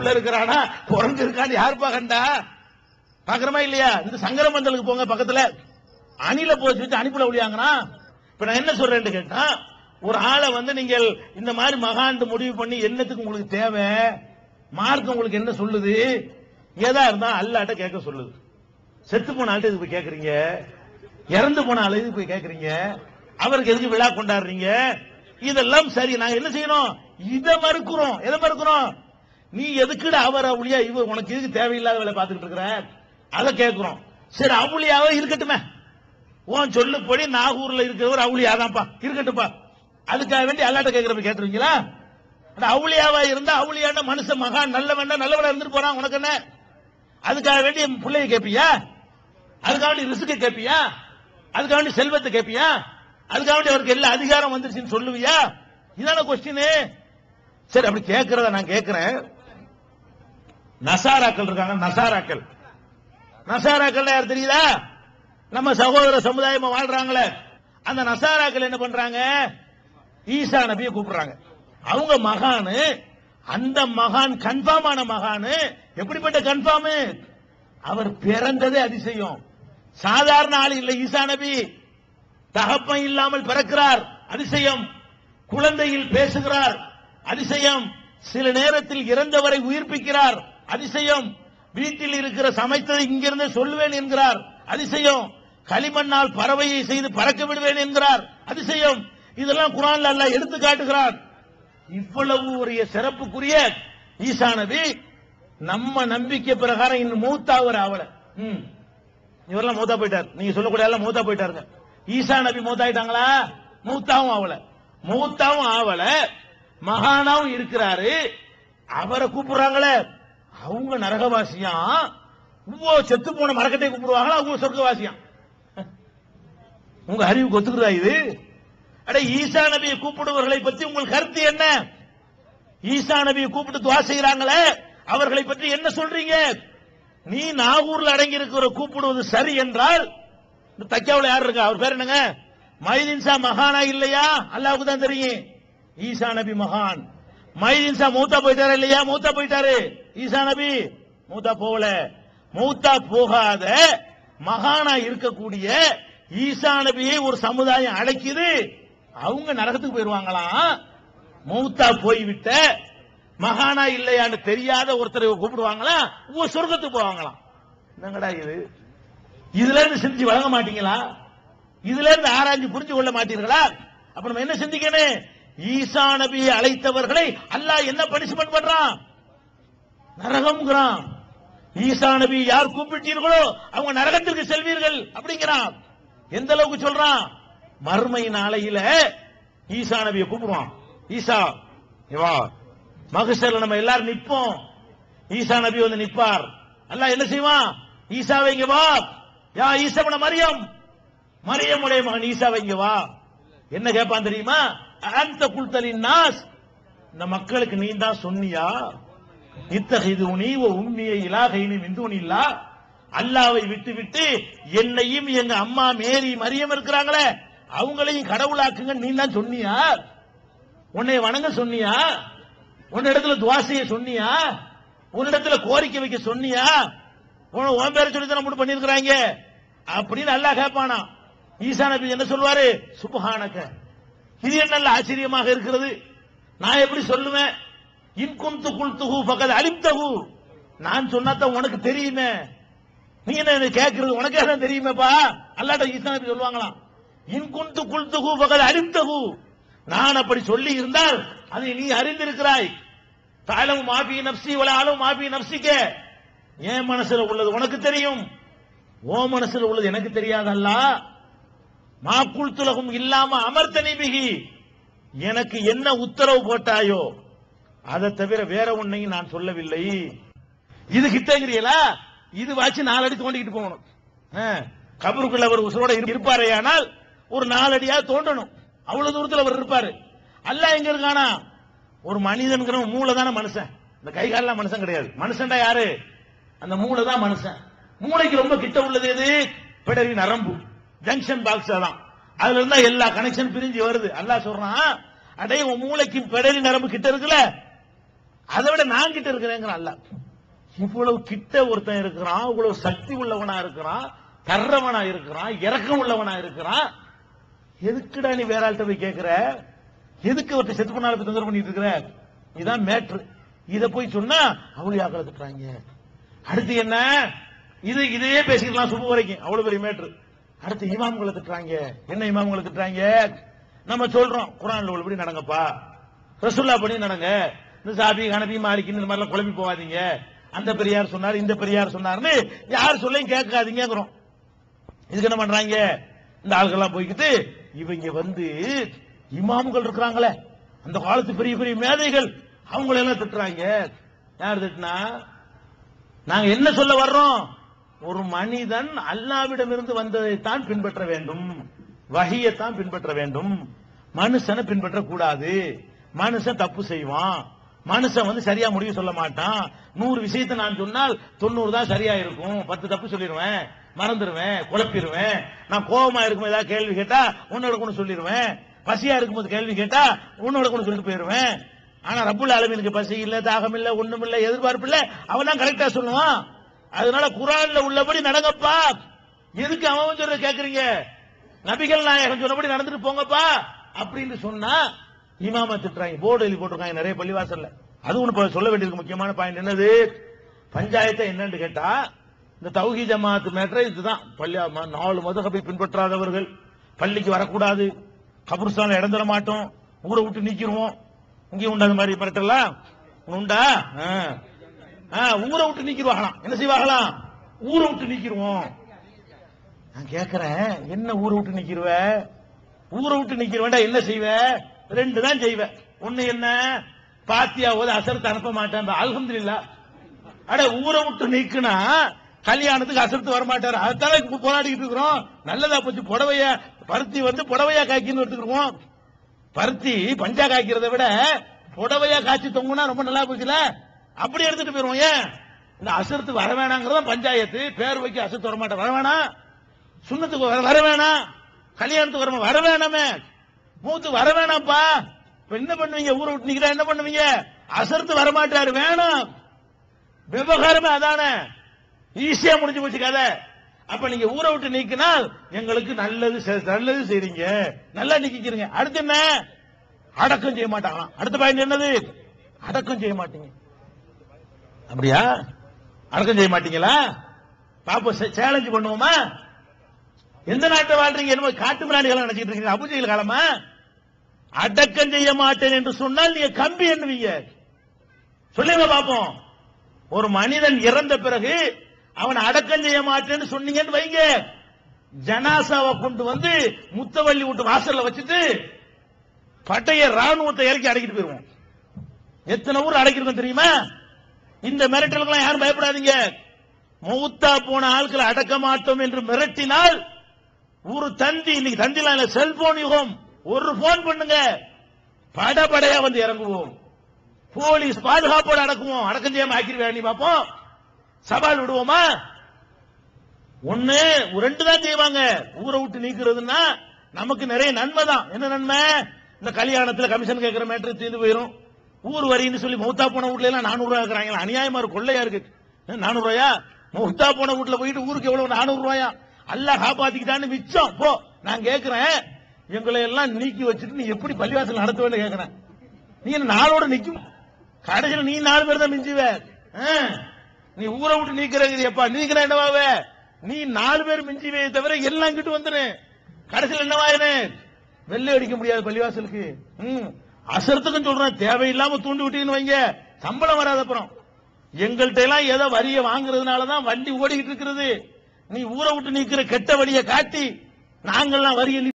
உள்ள இருக்கிறானா? குரங்கு இருக்கான்னு யாருப்பா கண்டா பாக்குறமா இல்லையா? இந்த சங்கரமந்தலுக்கு போங்க பக்கத்துல. அணில போச்சு வச்சு அனுப்பில ஒளியாங்கனா இப்ப நான் என்ன சொல்றேன்னு கேட்டா ஒரு ஆளை வந்து நீங்கள் இந்த மாதிரி மகாண்டு முடிவு பண்ணி என்னத்துக்கு உங்களுக்கு தேவை? மார்க் உங்களுக்கு என்ன சொல்லுது? ஏதா இருந்தா அல்லாட்ட கேட்க சொல்லுது. செத்து போன ஆள்கிட்ட இதுக்கு போய் கேட்கறீங்க இறந்து போன ஆள் இதுக்கு போய் கேட்கறீங்க அவருக்கு எதுக்கு விழா கொண்டாடுறீங்க? இதெல்லாம் சரி நாங்க என்ன செய்யணும்? இதை மறுக்கிறோம். எதை மறுக்கிறோம்? நீ எதுக்குட அவர் அவளியா? இவர் உனக்கு இதுக்கு தேவையில்லாத வேலை பார்த்துக்கிட்டு இருக்கிற? அதை கேட்கிறோம். சரி அவளியாவே இருக்கட்டுமே. உன் சொல்லுப்படி நாகூர்ல இருக்கிறவர் அவுளியாதான்ப்பா. இருக்கட்டும்ப்பா அதுக்காக வேண்டி அல்லாட்ட கேட்கிறப்ப கேட்டுருவீங்களா? அவளியாவா இருந்தா அவுளியான மனுஷன் மகான் நல்ல வேண்டாம் நல்லவனா இருந்துட்டு போறான். உனக்கு என்ன? அதுக்காக வேண்டி என் பிள்ளைய கேட்பியா அதுக்காக வேண்டி ரிசுக்க கேட்பியா அதுக்காக வேண்டி செல்வத்தை கேட்பியா அதுக்காக வேண்டி அவருக்கு எல்லா அதிகாரம் வந்துருச்சுன்னு சொல்லுவியா? இதான கொஸ்டின் சரி அப்படி கேட்கறத நான் கேட்கிறேன். நசாராக்கள் இருக்காங்க நசாராக்கள். நசாராக்கள் யார் தெரியுதா? நம்ம சகோதர சமுதாயமா வாழ்றாங்களே. அந்த நசாராக்கள் என்ன பண்றாங்க? ஈசா நபியை கூப்பிடுறாங்க. அவங்க மகானு அந்த மகான் கன்ஃபார்ம் ஆன மகானு எப்படிப்பட்ட கன்ஃபார்ம் அவர் பிறந்ததே அதிசயம். சாதாரண ஆள் இல்லை ஈசா நபி. தகப்பம் இல்லாமல் பிறக்கிறார் அதிசயம். குழந்தையில் பேசுகிறார் அதிசயம். சில நேரத்தில் இறந்தவரை உயிர்ப்பிக்கிறார். அதிசயம். வீட்டில் இருக்கிற சமைத்ததை இங்கிருந்து சொல்லுவேன் என்கிறார். அதிசயம். களிமண்ணால் பறவையை செய்து பறக்க விடுவேன் என்கிறார். அதிசயம். இதெல்லாம் குரான்ல அல்லாஹ் எடுத்து காட்டுகிறார். இவ்வளவு ஒரு சிறப்புக்குரிய ஈசா நபி நம்ம நம்பிக்கை பிரகாரம் இன்னும் மூத்தாவர் ஆவல. ம். இவரெல்லாம் மூத்தா போயிட்டார். நீங்க சொல்லக்கூடிய எல்லாம் மூத்தா போயிட்டாருங்க. ஈசா நபி மூத்தாயிட்டாங்களா? மூத்தாவும் ஆவல. மூத்தாவும் ஆவல. மகானாவும் இருக்கிறாரு. அவரை கூப்பிடுறாங்களே. அவங்க நரகவாசியா? உவோ செத்து போன மரக்கட்டை கூப்பிடுவாங்களா? அவங்க சொர்க்கவாசியா? உங்க அறிவு கொத்துக்குதா இது? அட ஈசா நபியை கூப்பிடுவர்களை பத்தி உங்கள் கருத்து என்ன? ஈசா நபியை கூப்பிட்டு துவா செய்யறாங்களே அவர்களை பற்றி என்ன சொல்றீங்க? நீ நாகூர்ல அடங்கி இருக்கிற கூப்பிடுவது சரி என்றால் இந்த தக்காவுல யார் இருக்கா? அவர் பேர் என்னங்க? மைதின்சா மகானா இல்லையா? அல்லாவுக்கு தான் தெரியும். ஈசா நபி மகான். மைதீன்சா மூத்தா போயிட்டாரு இல்லையா? மூத்தா போயிட்டாரு. ஈசா நபி மூத்தா போகல. மூத்தா போகாத மகானா இருக்கக்கூடிய ஈசா நபியை ஒரு சமுதாயம் அழைக்குது அவங்க நரகத்துக்கு போயிருவாங்களாம் மூத்தா போய்விட்ட. மகானா இல்லையான்னு தெரியாத ஒருத்தரை கூப்பிடுவாங்களா? உங்க சொர்க்கத்துக்கு போவாங்களாம். என்னங்கடா இது? இதுல இருந்து சிந்திச்சு வழங்க மாட்டீங்களா? இதுல இருந்து ஆராய்ஞ்சு புரிஞ்சு கொள்ள மாட்டீர்களா? அப்ப நம்ம என்ன சிந்திக்கணும்? ஈசா நபியை அழைத்தவர்களை அல்லாஹ் என்ன பனிஷ்மெண்ட் பண்றான்? நரகம்ங்கிறான். ஈசா நபி யார் கூப்பிட்டீர்களோ அவங்க நரகத்திற்கு செல்வீர்கள் அப்படிங்கிறான். எந்த அளவுக்கு சொல்றான்? மர்மை நாளையில ஈசா நபியை கூப்பிடுவான். ஈசா வா மகசர்ல நம்ம எல்லாரும் நிற்போம். ஈசா நபி வந்து நிற்பார். அல்ல என்ன செய்வான்? ஈசாவை இங்க வா. யா ஈசவன மரியம். மரியம் உடைய மகன் ஈசாவை இங்க வா. என்ன கேட்பான் தெரியுமா? அந்த குல்தலின் நாஸ் இந்த மக்களுக்கு நீ தான் சொன்னியா? இத்தகைது உனி ஓ உண்மையை இலாகைனி மிந்துன் இல்லா அல்லாவை விட்டு விட்டு என்னையும் எங்க அம்மா மேரி மரியம் இருக்கிறாங்களே அவங்களையும் கடவுளாக்குங்க நீ தான் சொன்னியா? உன்னை வணங்க சொன்னியா? உன்னிடத்துல துவாசைய சொன்னியா? உன்னிடத்துல கோரிக்கை வைக்க சொன்னியா? உன் உன் பேரை சொல்லி தான் பண்ணிருக்கிறாங்க அப்படின்னு நல்லா கேட்பானா ஈசா நபி என்ன சொல்வாரு? சுபஹானக்க இது என்ன ஆச்சரியமாக இருக்கிறது? நான் எப்படி சொல்லுவேன்? இன்குந்து குல்துகு பக்கத்து அலிப்தகு நான் சொன்னாதான் உனக்கு தெரியுமே. நீ என்ன கேட்கறது உனக்கே தான் தெரியுமேப்பா. அல்லாட்ட ஈசா நபி சொல்லுவாங்களாம். இன்குந்து குல்துகு பக்கத்து அலிப்தகு நான் அப்படி சொல்லி இருந்தால் அதை நீ அறிந்திருக்கிறாய். தாயலும் மாபி நப்சி வல ஆளும் மாபி நப்சிக்கே என் மனசுல உள்ளது உனக்கு தெரியும். ஓ மனசுல உள்ளது எனக்கு தெரியாதல்லா. மாக்குள் துலகம் இல்லாம அமர்த்தனி பிகி எனக்கு என்ன உத்தரவு போட்டாயோ அதை தவிர வேற ஒன்னையும் நான் சொல்லவில்லை. இது கிட்டங்கிறீங்களா இது வாச்சு நாலடி தோண்டிக்கிட்டு போகணும். ஆ, கபருக்குள்ள அவர் உசுரோட இருப்பாரே இருப்பாரேயானால் ஒரு நாலடியா தோண்டணும். அவ்வளவு தூரத்தில் அவர் இருப்பாரு. அல்ல எங்க இருக்கானா? ஒரு மனிதன்கிற மூளை தானே மனுஷன். இந்த கை காலெல்லாம் மனுஷன் கிடையாது. மனுஷன்டா யாரு? அந்த மூளை தான் மனுஷன். மூளைக்கு ரொம்ப கிட்ட உள்ளது எது? பிடரி நரம்பு. ஜங்ஷன் பாக்ஸ் தான் அதுல இருந்தா எல்லா கனெக்ஷன் பிரிஞ்சு வருது. அல்லா சொல்றான் அடே உன் மூளைக்கு பிடரி நரம்பு கிட்ட இருக்குல்ல? அதை விட நான் கிட்ட இருக்கிறேங்கிற அல்ல. இவ்வளவு கிட்ட ஒருத்தன் இருக்கிறான் இவ்வளவு சக்தி உள்ளவனா இருக்கிறான் தர்றவனா இருக்கிறான் இறக்கம் உள்ளவனா இருக்கிறான். எதுக்குடா நீ வேற ஆள்கிட்ட போய் கேட்கிற எதுக்கு ஒருத்தர் செத்து பண்ணால போய் தொந்தரவு பண்ணிட்டு இருக்கிற? இதான் மேட்ரு இத போய் சொன்னா அவளியாக்களை திட்டுறாங்க. அடுத்து என்ன? இது இதையே பேசிக்கலாம் சுப வரைக்கும். அவ்வளவு பெரிய மேட்ரு அடுத்து இமாம்களை திட்டுறாங்க. என்ன இமாம்களை திட்டுறாங்க? நம்ம சொல்றோம். குரான்ல உள்ளபடி நடங்கப்பா. ரசுல்லா படி நடங்க. இந்த சாபி கணபி மாலிக்கின்னு இந்த மாதிரிலாம் குழம்பி போகாதீங்க. அந்த பெரியார் சொன்னார் இந்த பெரியார் சொன்னார்னு யார் சொல்லையும் கேட்காதீங்கிறோம் இதுக்கு என்ன பண்றாங்க? இந்த ஆள்கள்லாம் போய்கிட்டு இவங்க வந்து இமாம்கள் இருக்கிறாங்களே. அந்த காலத்து பெரிய பெரிய மேதைகள் அவங்கள எல்லாம் திட்டுறாங்க. யார் திட்டுனா? நாங்க என்ன சொல்ல வர்றோம்? ஒரு மனிதன் அல்லாவிடமிருந்து வந்ததைத்தான் பின்பற்ற வேண்டும். வகையத்தான் பின்பற்ற வேண்டும். மனுஷனை பின்பற்ற கூடாது மனுஷன் தப்பு செய்வான். மனுஷன் வந்து சரியா முடிவு சொல்ல மாட்டான். நூறு விஷயத்தை நான் சொன்னால் தொண்ணூறு தான் சரியா இருக்கும் பத்து தப்பு சொல்லிடுவேன் மறந்துடுவேன் குழப்பிடுவேன் நான் கோபமா இருக்கும் ஏதாவது கேள்வி கேட்டா உன்னோட கூட சொல்லிடுவேன் பசியா இருக்கும்போது கேள்வி கேட்டா உன்னோட கூட சொல்லிட்டு போயிடுவேன் ஆனா ரப்புல் ஆலமீனுக்கு பசி இல்ல தாகம் இல்ல ஒண்ணும் இல்ல எதிர்பார்ப்பு இல்ல. அவன் தான் கரெக்டா சொல்லுவான். அதனால குரான்ல உள்ளபடி நடங்கப்பா. எதுக்கு அவன் சொல்ற கேக்குறீங்க? நபிகள் நாயகம் சொன்னபடி நடந்துட்டு போங்கப்பா. அப்படின்னு சொன்னா இமாம திட்டுறாங்க. போர்டு எழுதி போட்டிருக்காங்க நிறைய பள்ளிவாசல்ல. அது ஒண்ணு சொல்ல வேண்டியது முக்கியமான பாயிண்ட் என்னது? பஞ்சாயத்தை என்னன்னு கேட்டா இந்த தௌஹி ஜமாத் மேட்ரு இதுதான். பள்ளி நாலு மதுகபை பின்பற்றாதவர்கள் பள்ளிக்கு வரக்கூடாது. கபுர்ஸ்தான்ல இடம் தர மாட்டோம். ஊரை விட்டு நிக்கிருவோம் இங்கே உண்டா அந்த மாதிரி மிரட்டலாம் உண்டா ஊரை விட்டு நீக்கிடுவாங்களாம். என்ன செய்வாங்களாம்? ஊரை விட்டு நீக்கிடுவோம். நான் கேக்குறேன் என்ன ஊரை விட்டு நிக்கிருவ ஊரை விட்டு நிக்கிறவன்டா என்ன செய்வ? ரெண்டு தான் செய்வ. ஒண்ணு என்ன? பாத்தியா போது அசரத்து அனுப்ப மாட்டேன் அல்ஹம்துலில்லா. அட ஊரை விட்டு நீக்குனா கல்யாணத்துக்கு அசரத்து வர மாட்டார் அதுதானே போராடிக்கிட்டு இருக்கிறோம். நல்லதா போச்சு புடவைய பருத்தி வந்து புடவையா காய்க்கின்னு எடுத்துக்கிறோம் பருத்தி பஞ்சா காய்க்கிறத விட புடவையா காய்ச்சி தொங்குனா ரொம்ப நல்லா போச்சுல? அப்படி எடுத்துட்டு போயிருவோம் ஏன்? இந்த அசரத்து வர வேணாங்கிறதா பஞ்சாயத்து. பேர் வைக்க அசுரத்து வரமாட்டேன். வர வேணாம். சுண்ணத்துக்கு வர- வர வேணாம். கல்யாணத்துக்கு வர வர வேணாமே. மூத்து வர வேணாம்ப்பா. இப்ப என்ன பண்ணுவீங்க? ஊரை விட்டு நிக்கிறா என்ன பண்ணுவீங்க? அசரத்து வரமாட்டாரு. வேணாம். விவகாரமே அதானே. ஈஸியா முடிஞ்சு போச்சு கதை. அப்ப நீங்க ஊரை விட்டு நீக்கினால் எங்களுக்கு நல்லது செ- நல்லது செய்றீங்க. நல்லா நீக்கிக்கிறீங்க. அடுத்து என்ன? அடக்கம் செய்ய மாட்டாங்களாம். அடுத்த பாயிண்ட் என்னது? அடக்கம் செய்ய மாட்டீங்க. அப்படியா? அடக்கம் செய்ய மாட்டீங்களா? பாப்போம் சேலஞ்ச் பண்ணுவோமா? எந்த நாட்டை வாழ்றீங்க? என்னமோ காட்டு பிராணிகளை நினைச்சிட்டு இருக்கீங்க. அபுஜெயில் காலமா? அடக்கம் செய்ய மாட்டேன் என்று சொன்னால் நீங்க கம்பி எண்ணுவீங்க. சொல்லுங்க பாப்போம். ஒரு மனிதன் இறந்த பிறகு அவன் அடக்கம் செய்ய மாட்டேன்னு சொன்னீங்கன்னு வைங்க. ஜனாசாவை கொண்டு வந்து முத்தவள்ளி விட்டு வாசல்ல வச்சுட்டு பட்டைய ராணுவத்தை இறக்கி அடக்கிட்டு போயிருவோம். எத்தனை ஊர் அடைக்கிறோம் தெரியுமா? இந்த மிரட்டலுக்கெல்லாம் யாரும் பயப்படாதீங்க. மூத்தா போன ஆட்களை அடக்க மாட்டோம் என்று மிரட்டினால் ஒரு தந்தி இன்னைக்கு தந்திலாம் செல்போன் யுகம். ஒரு போன் பண்ணுங்க. படபடையா வந்து இறங்குவோம். போலீஸ் பாதுகாப்போட அடக்குவோம். அடக்கம் செய்யாம ஆக்கிடுவேன் நீ பார்ப்போம் சவால் விடுவோமா? ஒண்ணு ரெண்டு தான் செய்வாங்க. ஊரை விட்டு நீக்கிறதுன்னா நமக்கு நிறைய நன்மை தான். என்ன நன்மை? இந்த கல்யாணத்துல கமிஷன் கேட்கிற மேட்டர் தீர்ந்து போயிரும். ஊர் வரின்னு சொல்லி மௌத்தா போன வீட்ல எல்லாம் நானூறு ரூபாய் இருக்கிறாங்க அநியாயமா இருக்கு கொள்ளையா இருக்கு. நானூறு ரூபாயா மௌத்தா போன வீட்ல போயிட்டு ஊருக்கு எவ்வளவு? நானூறு ரூபாயா அல்லா காப்பாத்திக்கிட்டான்னு மிச்சம். போ நான் கேக்குறேன். எங்களை எல்லாம் நீக்கி வச்சுட்டு நீ எப்படி பள்ளிவாசல் நடத்துவேன்னு கேக்குறேன். நீ நாளோட நிக்கும்? கடைசியில் நீ நாலு பேர் தான் மிஞ்சுவ. ஆ. நீ ஊரை விட்டு நீக்கிறப்பா நீக்கிற என்னவாவே நீ நாலு பேர் மிஞ்சுவே தவிர எல்லாம் கிட்ட வந்துரு. கடைசியில் என்னவாயினு வெள்ளை அடிக்க முடியாது பள்ளிவாசலுக்கு. அசரத்துக்கும் சொல்றேன் தேவையில்லாம தூண்டி விட்டீங்கன்னு வைங்க. சம்பளம் வராத அப்புறம். எங்கள்கிட்ட எல்லாம் ஏதோ வரிய வாங்குறதுனாலதான் வண்டி ஓடிக்கிட்டு இருக்கிறது. நீ ஊரை விட்டு நிக்கிற கெட்ட வழியை காட்டி நாங்கெல்லாம் வரியை